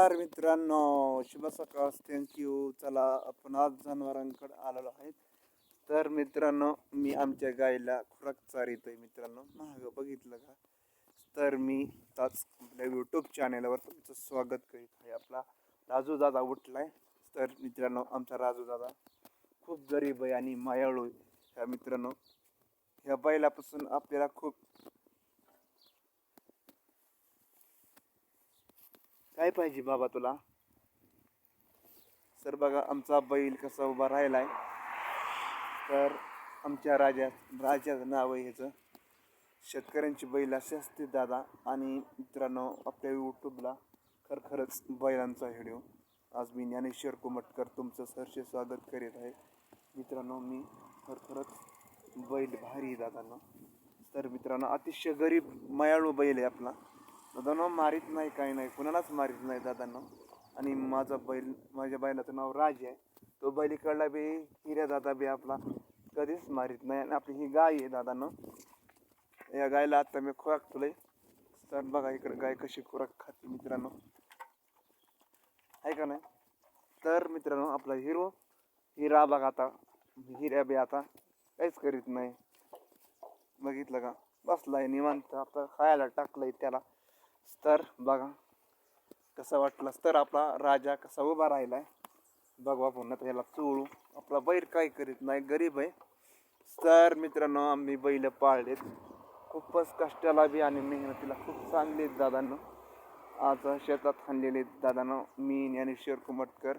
तर मित्रांनो शुभ सकाळ. थँक्यू चला आपण आज जनावरांकडे आलेलो आहे तर मित्रांनो मी आमच्या गाईला खुराक चारितोय मित्रांनो. महाग बघितलं का? तर मी ताच आपल्या यूट्यूब चॅनेलवर तुमचं स्वागत करीत आहे. आपला राजू दादा उठलाय. तर मित्रांनो आमचा राजू दादा खूप गरीब आहे आणि मायाळू ह्या मित्रांनो ह्या बैलापासून आपल्याला खूप काय पाहिजे बाबा तुला? सर बघा आमचा बैल कसा उभा राहिला आहे तर आमच्या राजा राजाचं नाव आहे ह्याचं. शेतकऱ्यांची बैल असे असते दादा. आणि मित्रांनो आपल्या यूट्यूबला खरखरच बैलांचा व्हिडिओ. आज मी ज्ञानेश्वर कुमटकर तुमचं सहर्ष स्वागत करीत आहे. मित्रांनो मी खरखरच बैल भारी दादांना. तर मित्रांनो अतिशय गरीब मायाळू बैल आहे आपला. दादांना मारीत नाही काही नाही. कुणालाच मारीत नाही दादांनो. आणि माझा बैल माझ्या बैलाचं नाव राज आहे. तो बैल इकडला बी हिऱ्या दादा बी आपला कधीच मारीत नाही. आणि आपली ही गाय आहे दादांनो. या गायला आता मी खुराक तुले तर बघा इकडे गाय कशी खुराक खाते मित्रांनो. आहे का नाही? तर मित्रांनो आपला हिरो हिरा बघा आता. हिऱ्या बी आता काहीच करीत नाही. बघितलं का? बसलाय निवांत. आता खायला टाकलंय त्याला. तर बघा कसा वाटला. तर आपला राजा कसा उभा राहिला आहे बघवा पुन्हा त्याला चोळू. आपला बैल काय करीत नाही गरीब आहे. तर मित्रांनो आम्ही बैल पाळलेत. खूपच कष्टाला बी आणि मेहनतीला खूप चांगले दादानं दादांनो. आज शेतात हाणलेले दादानं मी ज्ञानेश्वर कुमटकर.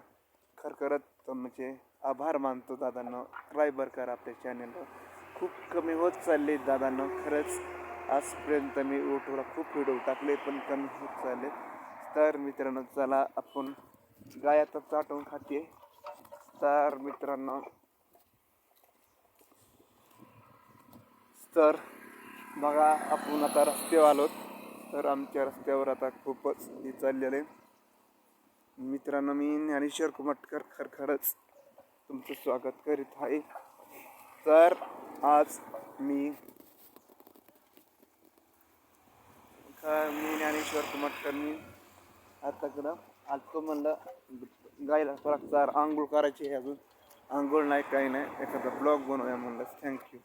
खरखरत म्हणजे आभार मानतो दादानं. ट्रायबर करा आपल्या चॅनलवर खूप कमी होत चालले आहेत खरंच. आजपर्यंत मी यूट्यूबला खूप व्हिडिओ टाकले पण कमी होत चालले तर मित्रांनो चला आपण गाय आता चाटून खाते तर मित्रांनो तर बघा आपण आता रस्त्यावर आलो तर आमच्या रस्त्यावर आता खूपच हे चाललेलं आहे. मित्रांनो मी ज्ञानेश्वर कुमटकर खरखरच तुमचं स्वागत करीत आहे. तर आज मी मी ज्ञानेश्वर कुमटकर मी आताकडं तो म्हणलं गायला फरक चार आंघोळ करायची आहे अजून. आंघोळ नाही काही नाही. एखादा ब्लॉग बनवूया म्हणलं. थँक्यू